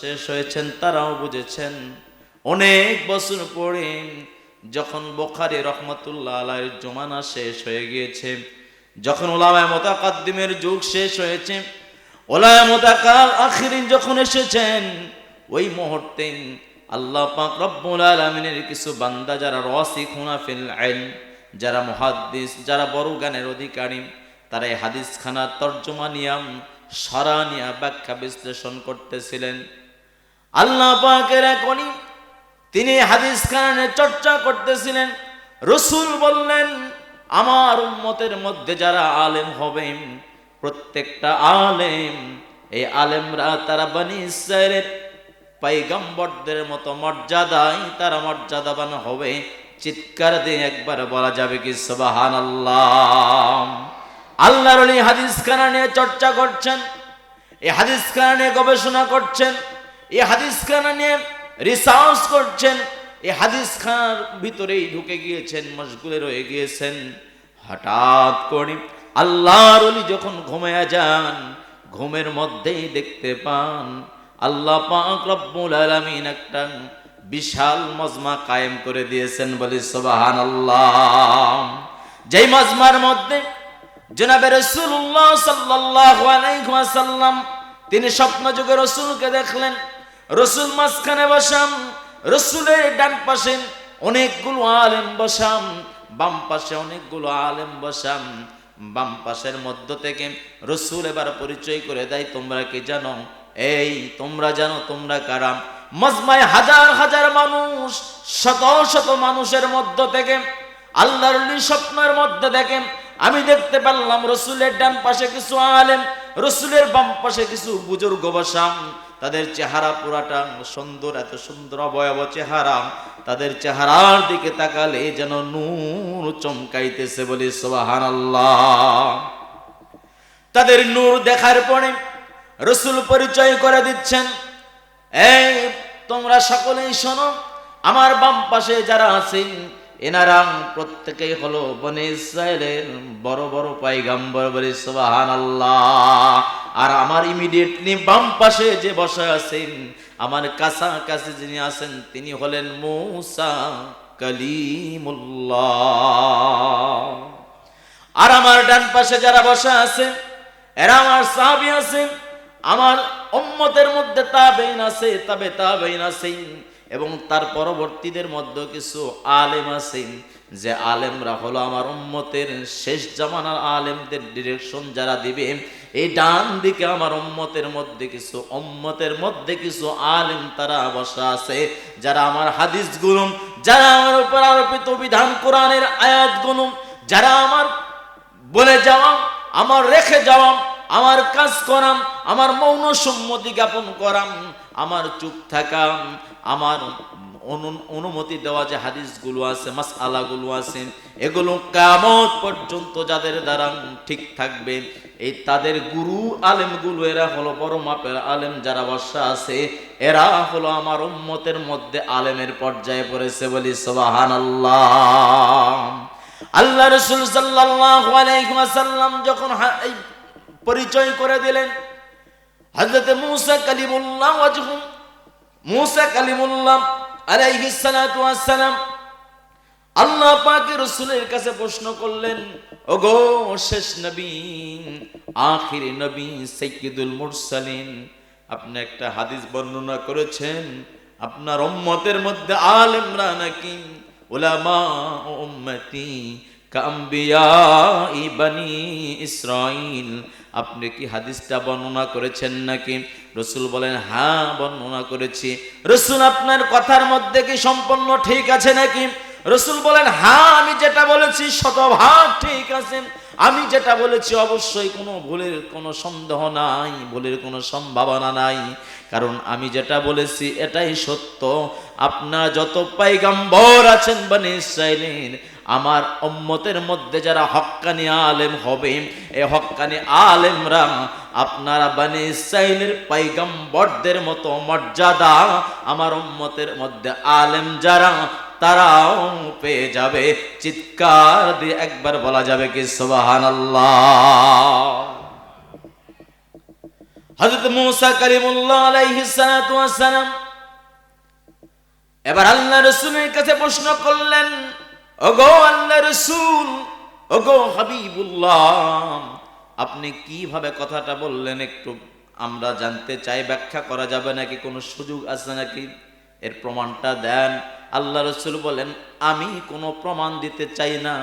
শেষ হয়েছেন, তারাও বুঝেছেন। অনেক বছর পরে যখন বোখারি রহমতুল্লাহ আলাইয়ের জমানা শেষ হয়ে গিয়েছে, যখন ওলামায় মোতাকাদ্দিমের যুগ শেষ হয়েছে, ওলামায় মোতাকাল আখিরিন যখন এসেছেন, ওই মুহূর্তে আল্লাহ পাক রব্বুল আলামিনের কিছু বান্দা যারা রাসিখুনা ফিল আইন, যারা মুহাদ্দিস, যারা বড় জ্ঞানের অধিকারী, তারা এই হাদিস খানা তর্জমা নিয়াম সারা নিয়া ব্যাখ্যা বিশ্লেষণ করতেছিলেন। আল্লাহ পাকের অলি, তিনি হাদিস খানের চর্চা করতেছিলেন। রসুল বললেন, আমার উম্মতের মধ্যে যারা আলেম হবে, প্রত্যেকটা আলেম, এই আলেমরা তারা বানি ইসরায়েলের পাইগম্বরদের মতো মর্যাদায় তারা মর্যাদাবান হবে। চিৎকার দিয়ে একবার বলা যাবে কি সুবাহান আল্লাহ আল্লাহর হাদিস খানা নিয়ে চর্চা করছেন, এই হাদিস খানা নিয়ে গবেষণা করছেন। এই হাদিস খানা নিয়ে রিসার্চ করছেন, এই হাদিস খানার ভিতরেই ঢুকে গিয়েছেন, মশগুলে রয়ে গিয়েছেন। হঠাৎ করে আল্লাহর ওলি যখন ঘুমায়া যান, ঘুমের মধ্যেই দেখতে পান, আল্লাহ পাক রব্বুল আলামিন একটা বিশাল মজমা কায়েম করে দিয়েছেন বলি, সুবহানাল্লাহ। যেই মজমার মধ্যে জনাবে রাসূলুল্লাহ সাল্লাল্লাহু আলাইহি ওয়াসাল্লাম তিনি স্বপ্ন যুগে রসুলকে দেখলেন রসুল মাঝখানে বসাম, রসুলের ডান পাশে অনেকগুলো আলেম বসাম, বাম পাশে অনেকগুলো আলেম বসাম, বাম পাশের মধ্য থেকে রসুল এবার পরিচয় করে দেয়, তোমরা কি জানো? এই, তোমরা জানো, তোমরা কারাম মজমায় হাজার হাজার মানুষ, শত শত মানুষের মধ্য থেকে, আল্লাহর স্বপ্নের মধ্যে দেখেন আমি দেখতে পারলাম রসুলের ডান পাশে কিছু আলেম রসুলের বাম পাশে কিছু বুজুর্গ বসাম তাদের চেহারা পুরাটা সুন্দর, এত সুন্দর, অবয়ব চেহারা। তাদের চেহারার দিকে তাকালে যেন নূর চমকাইতেছে বলি সোহান তাদের নূর দেখার পরে রসুল পরিচয় করে দিচ্ছেন, এই, তোমরা সকলেই শোনো, আমার বাম পাশে যারা আছেন এনারা প্রত্যেকেই হলো বনে ইসরায়েলের বড় বড় পাইগাম্বর বলে সুবাহান আল্লাহ আর আমার ইমিডিয়েটলি বাম পাশে যে বসে আছেন, আমার কাছাকাছি যিনি আছেন, তিনি হলেন মূসা কালিমুল্লাহ। আর আমার ডান পাশে যারা বসে আছে, এরা আমার সাহাবি আছে আমার উম্মতের মধ্যে তাবেইন আছে, তবে তাবেইন আছে এবং তার পরবর্তীদের মধ্যে কিছু আলেম আছে যে আলেমরা হলো আমার উম্মতের শেষ জামানার আলেমদের ডিরেকশন যারা দিবে, এই ডান দিকে আমার উম্মতের মধ্যে কিছু, উম্মতের মধ্যে কিছু আলেম তারা বসা আছে, যারা আমার হাদিস গুলুম যারা আমার উপর আরোপিত বিধান কোরআনের আয়াত গুলুম যারা আমার বলে যাওয়া, আমার রেখে যাওয়া আমার কাজ করাম, আমার মৌন সম্মতি জ্ঞাপন করাম, আমার চুপ থাকা আমার অনু- অনুমতি দেওয়া যে হাদিসগুলো আছে মাস আলাগুলো আছে, এগুলো কামত পর্যন্ত যাদের দ্বারা ঠিক থাকবে, এই তাদের গুরু আলেমগুলো, এরা হলো বড় মাপের আলেম যারা বর্ষা আছে, এরা হলো আমার উম্মতের মধ্যে আলেমের পর্যায়ে পড়েছে বলি সোবাহান আল্লাহ আল্লাহ রসুল ওয়াসাল্লাম যখন পরিচয় করে দিলেন। হযরত মূসা কালিমুল্লাহ মূসা কালিমুল্লাহ আলাইহিস সালাতু ওয়াসসালাম আল্লাহ কাছে প্রশ্ন করলেন, ওগো শেষ নবী, আখির নবী মুরসালিন, আপনি একটা হাদিস বর্ণনা করেছেন, আপনার উম্মতের মধ্যে আলেমরা নাকি উলামা উম্মতি কাম্বিয়া ইবানি ইসরাইল আপনি কি হাদিসটা বর্ণনা করেছেন নাকি? রসুল বলেন হ্যাঁ বর্ণনা করেছি। রসুল, আপনার কথার মধ্যে কি সম্পূর্ণ ঠিক আছে নাকি? রসুল বলেন হ্যাঁ আমি যেটা বলেছি শতভাগ ঠিক আছে। আমি যেটা বলেছি অবশ্যই কোনো ভুলের কোনো সন্দেহ নাই, ভুলের কোনো সম্ভাবনা নাই। কারণ আমি যেটা বলেছি এটাই সত্য। আপনার যত পাইগাম্বর আছেন বানি ইসরায়েলের আমার অম্মতের মধ্যে যারা হক্কানি আলেম হবে এই হক্কানি আলেমরা আপনারা বানি ইসরায়েলের পাইগাম্বরদের মতো মর্যাদা আমার উম্মতের মধ্যে আলেম যারা, তারাও পেয়ে যাবে। চিৎকার দিয়ে একবার বলা যাবে কি সুবহানাল্লাহ। হযরত মুসা কালিমুল্লাহ আলাইহিস সালাতু ওয়াস সালাম এবার আল্লাহ রসুলের কাছে প্রশ্ন করলেন, ওগো আল্লাহ রসুল, ওগো হাবিবুল্লাহ, আপনি কীভাবে কথাটা বললেন একটু আমরা জানতে চাই, ব্যাখ্যা করা যাবে নাকি? কোনো সুযোগ আছে নাকি? এর প্রমাণটা দেন। আল্লাহ রসুল বলেন, আমি কোনো প্রমাণ দিতে চাই না।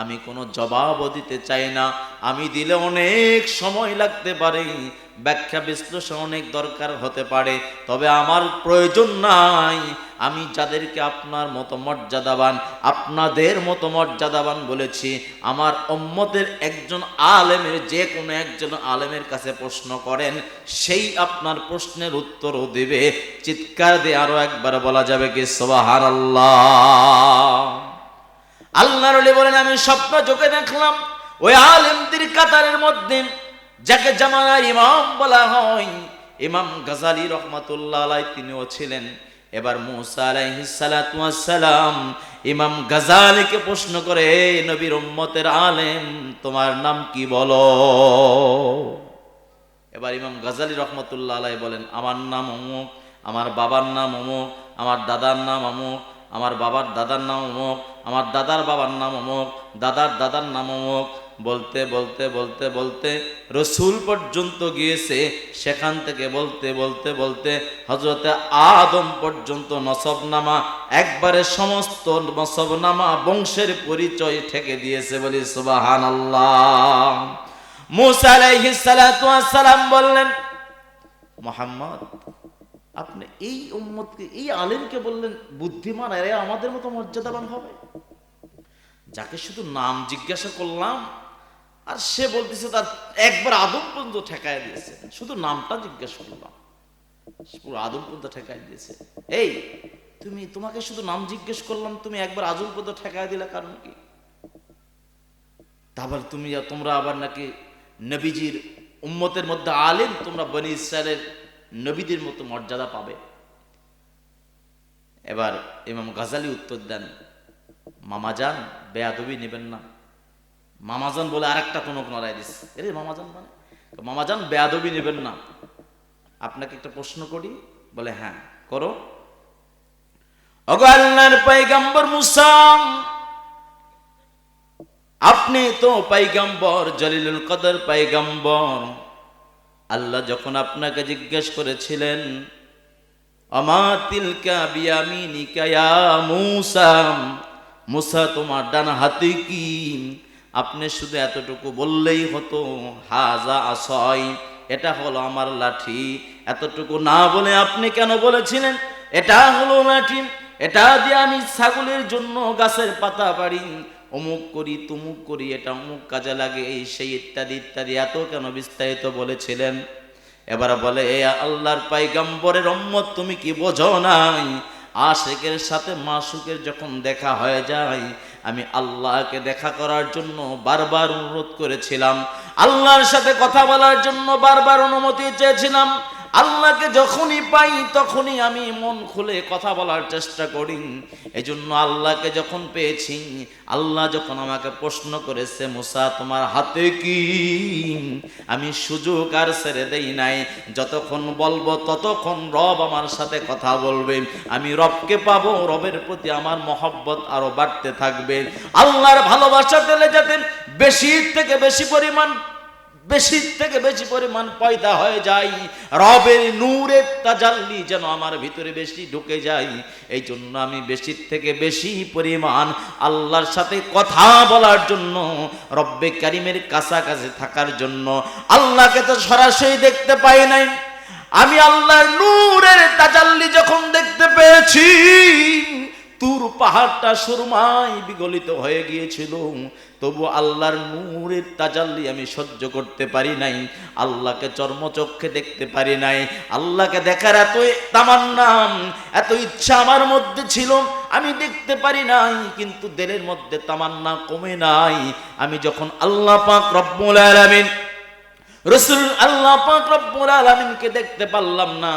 আমি কোনো জবাবও দিতে চাই না। আমি দিলে অনেক সময় লাগতে পারে, ব্যাখ্যা বিশ্লেষণ অনেক দরকার হতে পারে, তবে আমার প্রয়োজন নাই। আমি যাদেরকে আপনার মতো মর্যাদাবান, আপনাদের মতো মর্যাদাবান বলেছি, আমার অম্মতের একজন আলেমের, যে কোনো একজন আলেমের কাছে প্রশ্ন করেন, সেই আপনার প্রশ্নের উত্তরও দেবে। চিৎকার দিয়ে আরও একবার বলা যাবে কি সোবাহার আল্লাহ আল্লাহর বলেন, আমি স্বপ্ন চোখে দেখলাম, ওই আলেমদের কাতারের মধ্যে যাকে জামানার ইমাম বলা হয়, ইমাম গাজালি রহমাতুল্লাহ আলাই তিনিও ছিলেন। এবার মুসা আলাইহিসালাম ইমাম গাজালিকে প্রশ্ন করে, "এ নবীর উম্মতের আলেম, তোমার নাম কি বলো? এবার ইমাম গাজালি রহমতুল্লাহ আলাই বলেন, আমার নাম অমুক, আমার বাবার নাম অমুক, আমার দাদার নাম অমুক, আমার বাবার দাদার নাম অমুক আমার দাদার বাবার নাম অমুক, দাদার দাদার নাম অমুক, বলতে বলতে বলতে বলতে রসুল পর্যন্ত গিয়েছে, সেখান থেকে বলতে বলতে বলতে হজরতে আদম পর্যন্ত নসবনামা, একবারে সমস্ত নসবনামা বংশের পরিচয় ঠেকে দিয়েছে বলি সুবাহান আল্লাহ মুসা আলাইহিস সালাম বললেন, মোহাম্মদ আপনি এই উম্মতকে, এই আলেমকে বললেন, বুদ্ধিমান, এরা আমাদের মতো মর্যাদাবান হবে। যাকে শুধু নাম জিজ্ঞাসা করলাম, আর সে বলতেছে তার একবার আদম পর্যন্ত ঠেকায় দিয়েছে। শুধু নামটা জিজ্ঞাসা করলাম। পুরো আদম পর্যন্ত ঠেকায় দিয়েছে। এই, তুমি, তোমাকে শুধু নাম জিজ্ঞেস করলাম, তুমি একবার আদম পর্যন্ত ঠেকায় দিলে কারণ কি? তারপর তুমি, তোমরা আবার নাকি নবীজির উম্মতের মধ্যে আলেম, তোমরা বনি ইসরায়েলের নবীদের মতো মর্যাদা পাবে। এবার ইমাম গাজালি উত্তর দেন মামাজান বেয়াদবি নেবেন না। মামাজান বলে আরেকটা কোনো নড়াই দিস এরে মামাজান মানে? মামাজান বেয়াদবি নেবেন না। আপনাকে একটা প্রশ্ন করি, বলে হ্যাঁ করো। অগো পাইগাম্বর মুসাম আপনি তো পাইগাম্বর জলিলুল কদর পাইগাম্বর আল্লাহ যখন আপনাকে জিজ্ঞেস করেছিলেন অমাতিলকা বিয়ামিনিকা ইয়া মুসা? মুসা তোমার ডান হাতে কি? আপনি শুধু এতটুকু বললেই হতো, হাজা আসয়, এটা হলো আমার লাঠি। এতটুকু না বলে আপনি কেন বলেছিলেন? এটা হলো লাঠি, এটা দিয়ে আমি ছাগলের জন্য গাছের পাতা পারি অমুক করি, তুমুক করি, এটা অমুক কাজে লাগে, এই সেই ইত্যাদি ইত্যাদি। এত কেন বিস্তারিত বলেছিলেন? এবার বলে, এ আল্লাহর পাইগাম্বরের অম্মত তুমি কি বোঝো নাই? আশেকের সাথে মাসুকের যখন দেখা হয়ে যায়, আমি আল্লাহকে দেখা করার জন্য বারবার অনুরোধ করেছিলাম। আল্লাহর সাথে কথা বলার জন্য বারবার অনুমতি চেয়েছিলাম। আল্লাহকে যখনই পাই, তখনই আমি মন খুলে কথা বলার চেষ্টা করি। এই জন্য আল্লাহকে যখন পেয়েছি, আল্লাহ যখন আমাকে প্রশ্ন করেছে, মুসা, তোমার হাতে কি? আমি সুযোগ আর ছেড়ে দেই নাই। যতক্ষণ বলব, ততক্ষণ রব আমার সাথে কথা বলবে। আমি রবকে পাবো, রবের প্রতি আমার মহব্বত আরও বাড়তে থাকবে। আল্লাহর ভালোবাসা দিলে যাতে বেশি থেকে বেশি পরিমাণ বেশি থেকে বেশি পরিমাণ পয়দা হয়ে যায়। রবের নূরের তাজাল্লি যেন আমার ভিতরে বেশি ঢুকে যায়। এই জন্য আমি বেশি থেকে বেশি পরিমাণ আল্লাহর সাথে কথা বলার জন্য, রব্বে কারিমের কাছাকাছি থাকার জন্য আল্লাহকে তো সরাসরি দেখতে পাই নাই। আমি আল্লাহর নূরের তাজাল্লি যখন দেখতে পেয়েছি তুর পাহাড়টা সুরমাই বিগলিত হয়ে গিয়েছিল। তবু আল্লাহর নূরের তাজাল্লি আমি সহ্য করতে পারি নাই। আল্লাহকে চর্মচক্ষে দেখতে পারি নাই। আল্লাহকে দেখার এত তামান্নাম এত ইচ্ছা আমার মধ্যে ছিল, আমি দেখতে পারি নাই। কিন্তু দিলের মধ্যে তামান্না কমে নাই। আমি যখন আল্লাহ পাক রব্বুল আলামিন রসুল আল্লাহ পাক রব্বুল আলামিনকে দেখতে পারলাম না।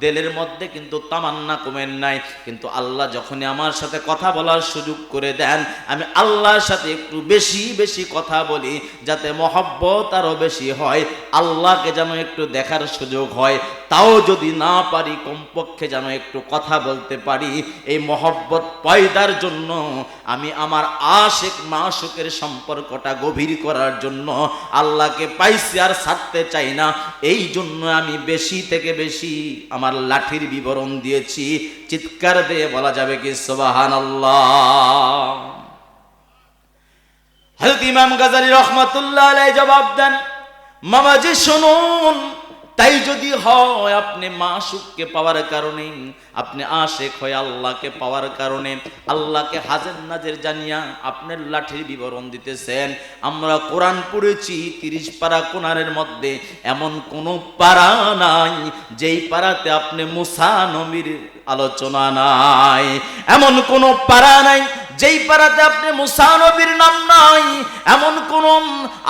দিলের মধ্যে কিন্তু তামান্না কমেন নাই। কিন্তু আল্লাহ যখনই আমার সাথে কথা বলার সুযোগ করে দেন, আমি আল্লাহর সাথে একটু বেশি বেশি কথা বলি, যাতে মহব্বত আরও বেশি হয়। আল্লাহকে যেন একটু দেখার সুযোগ হয়, তাও যদি না পারি, কমপক্ষে যেন একটু কথা বলতে পারি। এই মহব্বত পয়দার জন্য, আমি আমার আশেক মাসুকের সম্পর্কটা গভীর করার জন্য আল্লাহকে পাইছি আর ছাড়তে চাই না। এই জন্য আমি বেশি থেকে বেশি আমার লাঠির বিবরণ দিয়েছি। চিৎকার দিয়ে বলা যাবে কি সোবাহান হজরত গাজালি রহমতুল্লাহ জবাব দেন, মামাজি শুনুন তাই যদি হয় আপনি মা মাসুককে পাওয়ার কারণে, আপনি আশেখ হয় আল্লাহকে পাওয়ার কারণে, আল্লাহকে হাজের নাজের জানিয়া আপনার লাঠির বিবরণ দিতেছেন। আমরা কোরআন পড়েছি, তিরিশ পারা কোনারের মধ্যে এমন কোনো পারা নাই, যেই পারাতে আপনি মুসা নবীর আলোচনা নাই, এমন কোন পারা নাই, যেই পাড়াতে আপনি মুসা নবীর নাম নাই, এমন কোন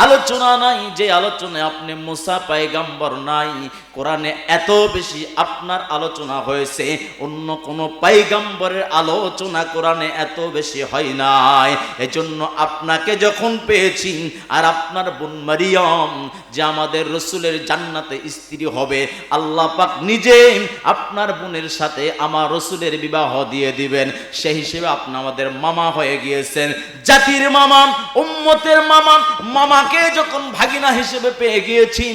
আলোচনা নাই, যে আলোচনায় আপনি মুসা পায়গাম্বর নাই। কোরআনে এত বেশি আপনার আলোচনা হয়েছে, অন্য কোন পাইগাম্বরের আলোচনা কোরআনে এত বেশি হয় নাই। এজন্য আপনাকে যখন পেয়েছি, আর আপনার বোন মারিয়ম, যে আমাদের রসুলের জান্নাতে স্ত্রী হবে, আল্লাহ পাক নিজে আপনার বোনের সাথে আমার রসুলের বিবাহ দিয়ে দিবেন। সেই হিসেবে আপনি আমাদের মামা হয়ে গিয়েছেন। জাতির মামা, উম্মতের মামা, মামাকে যখন ভাগিনা হিসেবে পেয়ে গিয়েছি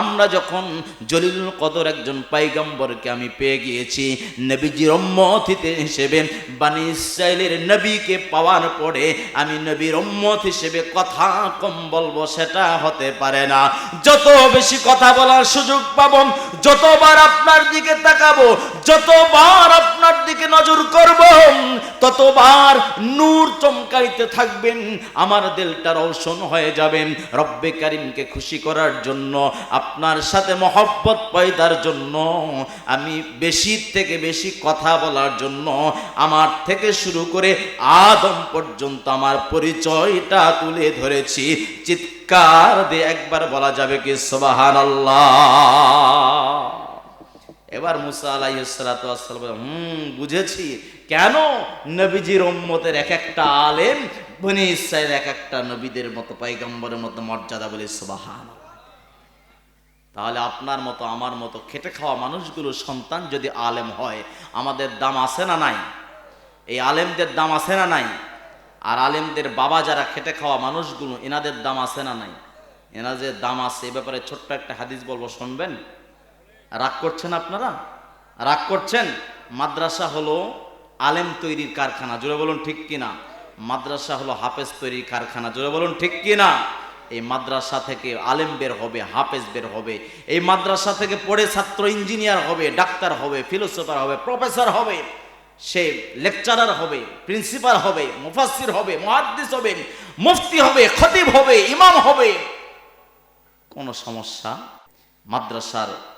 আমরা যখন জলিলুল কদর একজন পাইগাম্বরকে আমি পেয়ে গিয়েছি, নবীজির উম্মতিতে হিসেবে, বানি ইসরায়েলের নবীকে পাওয়ার পরে আমি নবীর উম্মত হিসেবে কথা কম বলব, সেটা হতে পারে না। যত বেশি কথা বলার সুযোগ পাবো, যতবার আপনার দিকে তাকাবো, যতবার আপনার দিকে নজর করব। ততবার নূর চমকাইতে থাকবেন, আমার দিলটা রৌশন হয়ে যাবেন রব্বে কারিমকে খুশি করার জন্য, আপনার সাথে মহব্বত পয়দার জন্য, আমি বেশি থেকে বেশি কথা বলার জন্য, আমার থেকে শুরু করে আদম পর্যন্ত আমার পরিচয়টা তুলে ধরেছি। চিৎকার দিয়ে একবার বলা যাবে কি সোবাহান এবার মুসা আলাইসালাম হুম, বুঝেছি। কেন নবীজির উম্মতের এক একটা আলেম বনি ইসরায়েল এক একটা নবীদের মতো পাইগম্বরের মতো মর্যাদা বলে সোবাহান তাহলে আপনার মতো, আমার মতো খেটে খাওয়া মানুষগুলো সন্তান যদি আলেম হয়, আমাদের দাম আছে না নাই? এই আলেমদের দাম আছে না নাই? আর আলেমদের বাবা যারা খেটে খাওয়া মানুষগুলো, এনাদের দাম আছে না নাই? এনাদের দাম আছে, এ ব্যাপারে ছোট্ট একটা হাদিস বলব, শুনবেন? রাগ করছেন আপনারা? রাগ করছেন? মাদ্রাসা হলো আলেম তৈরির কারখানা, জোরে বলুন ঠিক কিনা? মাদ্রাসা হলো হাফেজ তৈরির কারখানা, জোরে বলুন ঠিক কিনা? এই মাদ্রাসা থেকে আলেম বের হবে, হাফেজ বের হবে। এই মাদ্রাসা থেকে পড়ে ছাত্র ইঞ্জিনিয়ার হবে, ডাক্তার হবে, ফিলোসফার হবে, প্রফেসর হবে, সে লেকচারার হবে, প্রিন্সিপাল হবে মুফাসির হবে, মুহাদ্দিস হবে, মুফতি হবে, খতিব হবে, ইমাম হবে। কোনো সমস্যা? মাদ্রাসার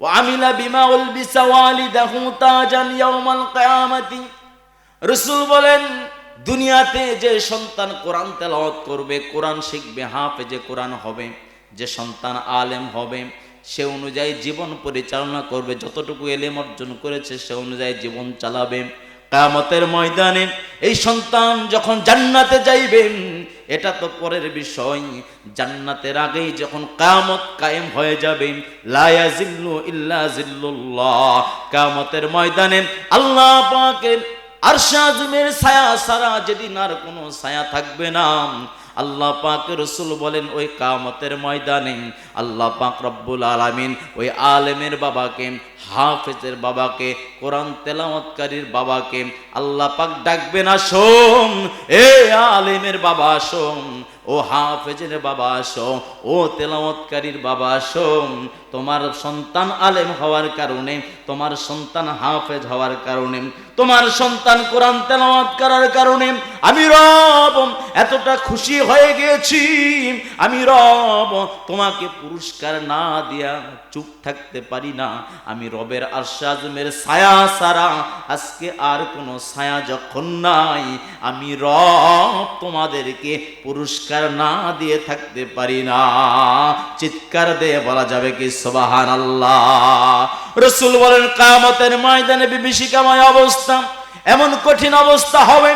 وعمل بما ألبس والده تاجا يوم القيامة রসুল বলেন দুনিয়াতে যে সন্তান কোরআন তেলাওয়াত করবে কোরআন শিখবে হাফেজে কোরআন হবে যে সন্তান আলেম হবে সে অনুযায়ী জীবন পরিচালনা করবে যতটুকু এলেম অর্জন করেছে সে অনুযায়ী জীবন চালাবে কামতের ময়দানে এই সন্তান যখন জান্নাতে যাইবেন এটা তো পরের বিষয়। জান্নাতের আগেই যখন কামত কায়েম হয়ে যাবে লায়াজিল্লু ইল্লা জিল্লুল্লাহ কামতের ময়দানে আল্লাহ পাকের আরশাজমের ছায়া সারা যেদিন আর কোনো ছায়া থাকবে না। আল্লাহ পাক রসুল বলেন, ওই কামতের ময়দানে আল্লাহ পাক রব্বুল আলামিন ওই আলেমের বাবাকে, হাফেজের বাবাকে, কোরআন তেলামতকারীর বাবাকে আল্লাহ পাক ডাকবেন আসোম এ আলেমের বাবা আসোম ও হাফেজের বাবা আসো ও তেলাওয়াতকারীর বাবা আসো তোমার সন্তান আলেম হওয়ার কারণে, তোমার সন্তান হাফেজ হওয়ার কারণে, তোমার সন্তান কোরআন তেলাওয়াত করার কারণে, আমি রব, এতটা খুশি হয়ে গেছি, আমি রব, তোমাকে পুরস্কার না দিয়া চুপ থাকতে পারি না, আমি রবের আরশা আজমের ছায়া সারা আজকে আর কোনো ছায়া যখন নাই, আমি রব তোমাদেরকে পুরস্কার না দিয়ে থাকতে পারি না। চিৎকার দিয়ে বলা যাবে কি সোবাহান আল্লাহ রসুল বলেন কামতের ময়দানে বিভীষিকাময় অবস্থা, এমন কঠিন অবস্থা হবে।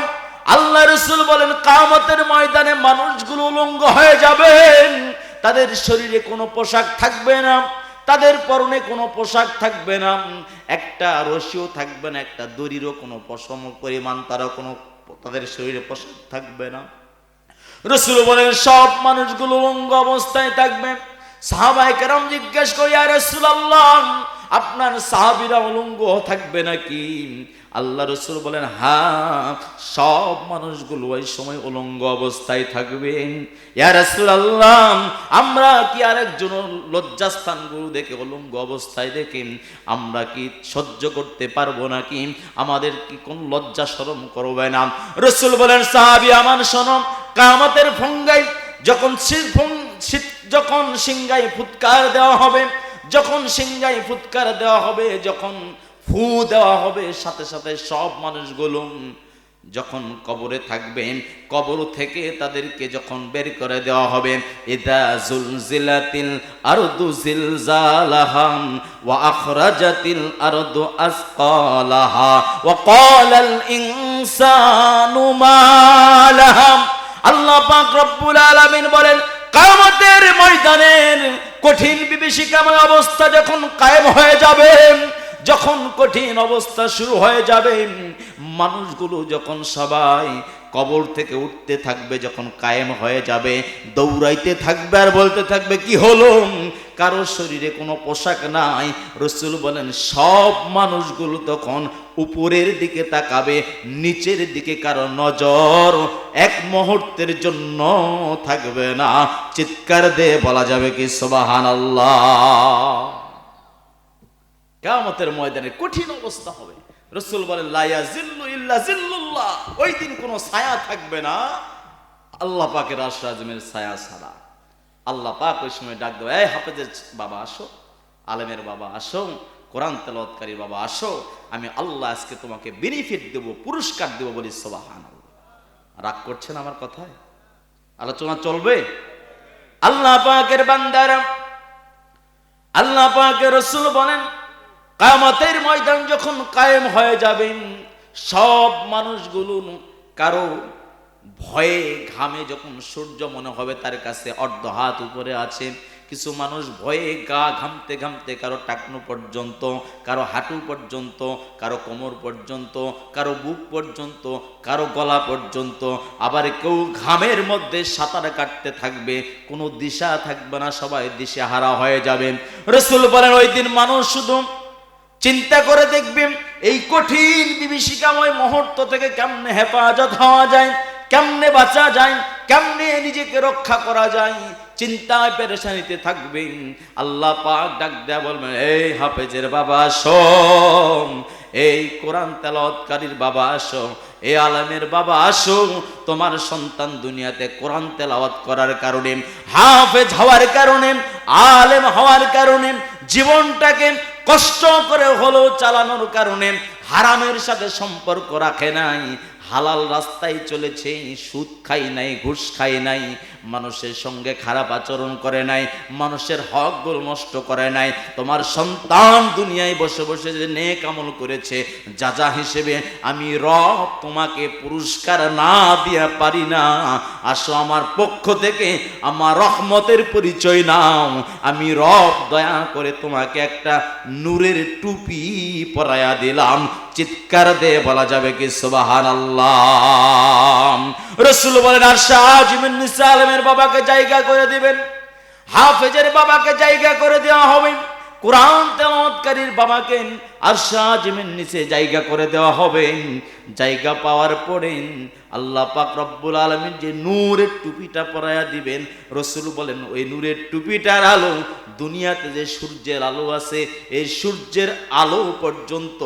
আল্লাহ রসুল বলেন কামতের ময়দানে মানুষগুলো উলঙ্গ হয়ে যাবেন। তাদের শরীরে কোনো পোশাক থাকবে না। তাদের পরনে কোনো পোশাক থাকবে না। একটা রশিও থাকবে না, একটা দড়িরও কোনো পশম পরিমাণ তারা কোনো তাদের শরীরে পোশাক থাকবে না। রসুল বলেন, সব মানুষগুলো অঙ্গ অবস্থায় থাকবে। সাহাবাই কেরাম জিজ্ঞেস করি আর রসুল আপনার সাহাবিরা অলঙ্গ থাকবে নাকি? আল্লাহ রসুল বলেন হ্যাঁ সব মানুষগুলো ওই সময় উলঙ্গ অবস্থায় আল্লাহ আমরা কি আরেকজন লজ্জাস্থানগুলো দেখে উলঙ্গ অবস্থায় দেখে? আমরা কি সহ্য করতে পারব নাকি? আমাদের কি কোন লজ্জা শরম করবে না? রসুল বলেন, সাহাবি আমার সনম কামাতের ফঙ্গাই যখন শীত- যখন সিংগাই ফুৎকার দেওয়া হবে, যখন সিংগাই ফুৎকার দেওয়া হবে, যখন ফু দেওয়া হবে, সাথে সাথে সব মানুষগুলো যখন কবরে থাকবেন কবর থেকে তাদেরকে যখন বের করে দেওয়া হবে, ইদা জুলজিলাতিল আরদু জিলজালাহাম ওয়া আখরাজাতিল আরদু আসকালাহা ওয়া ক্বালাল ইনসানু মা লাহাম আল্লাহ পাক রব্বুল আলামিন বলেন, কিয়ামতের ময়দানের কঠিন বিভীষিকাময় অবস্থা যখন কায়েম হয়ে যাবে যখন কঠিন অবস্থা শুরু হয়ে যাবে, মানুষগুলো যখন সবাই কবর থেকে উঠতে থাকবে, যখন কায়েম হয়ে যাবে, দৌড়াইতে থাকবে আর বলতে থাকবে, কি হলো? কারও শরীরে কোনো পোশাক নাই। রসুল বলেন, সব মানুষগুলো তখন উপরের দিকে তাকাবে, নিচের দিকে কারও নজর এক মুহূর্তের জন্য থাকবে না। চিৎকার দিয়ে বলা যাবে কি সোবাহান আল্লাহ কেমতের ময়দানে কঠিন অবস্থা হবে। রসুল বলেন লাইয়া জিল্লু ইল্লা জিল্লুল্লাহ ওই দিন কোনো ছায়া থাকবে না। আল্লাহ পাকের আশরাজমের ছায়া ছাড়া। আল্লাহ পাক ওই সময় ডাক দেবে, এই হাফেজের বাবা আসো, আলেমের বাবা আসো, কোরআন তেলতকারী বাবা আসো, আমি আল্লাহ আজকে তোমাকে বেনিফিট দেব, পুরস্কার দেব বলি সোবাহান রাগ করছেন আমার কথায়? আলোচনা চলবে? আল্লাহ পাকের বান্দারা, আল্লাহ পাকের রসুল বলেন কামতের ময়দান যখন কায়েম হয়ে যাবেন সব মানুষগুলো কারও ভয়ে ঘামে যখন সূর্য মনে হবে তার কাছে অর্ধ হাত উপরে আছে। কিছু মানুষ ভয়ে গা ঘামতে ঘামতে কারও টাকনু পর্যন্ত, কারও হাঁটু পর্যন্ত, কারও কোমর পর্যন্ত, কারও বুক পর্যন্ত, কারও গলা পর্যন্ত। আবার কেউ ঘামের মধ্যে সাঁতার কাটতে থাকবে, কোনো দিশা থাকবে না, সবাই দিশে হারা হয়ে যাবে। রসুল বলেন, ওই দিন মানুষ শুধু চিন্তা করে দেখবেন এই কঠিন বিভীষিকাময় মুহূর্ত থেকে কেমনে হেফাজত হওয়া যায়, কেমনে বাঁচা যায়, কেমনে নিজেকে রক্ষা করা যায়, চিন্তায় পেরেশানিতে থাকবেন আল্লাহ পাক ডাক দেয়া বলবেন, এই হাফেজের বাবা আসো এই কোরআন তেলাওয়াতকারীর বাবা আসো এই আলমের বাবা আসো তোমার সন্তান দুনিয়াতে কোরআন তেলাওয়াত করার কারণে, হাফেজ হওয়ার কারণে, আলেম হওয়ার কারণে, জীবনটাকে কষ্ট করে হলেও চালানোর কারণে হারামের সাথে সম্পর্ক রাখে নাই। হালাল রাস্তায় চলেছে, সুদ খাই নাই, ঘুষ খাই নাই, মানুষের সঙ্গে খারাপ আচরণ করে নাই, মানুষের হকগুলো নষ্ট করে নাই। তোমার সন্তান দুনিয়ায় বসে বসে যে নেক আমল করেছে, যা যা হিসেবে আমি রব তোমাকে পুরস্কার না দিয়া পারি না। আসো আমার পক্ষ থেকে আমার রহমতের পরিচয় নাও। আমি রব দয়া করে তোমাকে একটা নূরের টুপি পরায়া দিলাম। চিৎকার দিয়ে বলা যাবে কি সুবাহান আল্লাহ রসুল বলেন, আর শাহজিমিন আলমের বাবাকে জায়গা করে দিবেন, হাফেজের বাবাকে জায়গা করে দেওয়া হবে, কোরআন তেলাওয়াতকারীর বাবাকে আর শাহজিমের নিচে জায়গা করে দেওয়া হবে। জায়গা পাওয়ার পরে আল্লাহ পাক রব্বুল যে নূরের টুপিটা পরাইয়া দিবেন, রসুল বলেন, ওই নূরের টুপিটার আলো দুনিয়াতে যে সূর্যের আলো আছে, এই সূর্যের আলো পর্যন্ত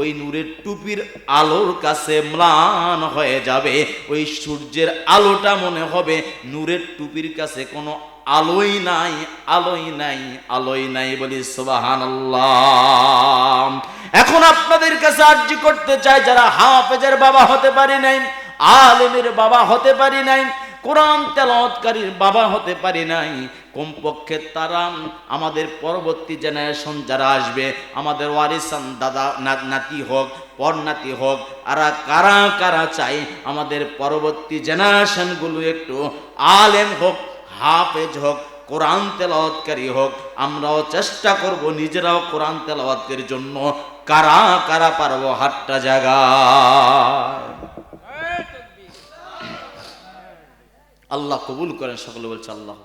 ওই নূরের টুপির আলোর কাছে ম্লান হয়ে যাবে। ওই সূর্যের আলোটা মনে হবে নূরের টুপির কাছে কোনো আলোই নাই আলোই নাই আলোই নাই বলি সুবাহান এখন আপনাদের কাছে আর্জি করতে চাই, যারা হাফেজের বাবা হতে পারি নাই, আলেমের বাবা হতে পারি নাই, কোরআন তেলাওয়াতকারীর বাবা হতে পারি নাই কমপক্ষে তারা আমাদের পরবর্তী জেনারেশন যারা আসবে আমাদের ওয়ারিসান দাদা নাতি হোক পরনাতি হোক আর কারা কারা চাই আমাদের পরবর্তী জেনারেশনগুলো একটু আলেম হোক হাফেজ হোক কোরআন তেলাওয়াতকারী হোক আমরাও চেষ্টা করব নিজেরাও কোরআন তেলাওয়াতের জন্য কারা কারা পারব হাতটা জায়গা আল্লাহ কবুল করেন সকলে বলছে আল্লাহ।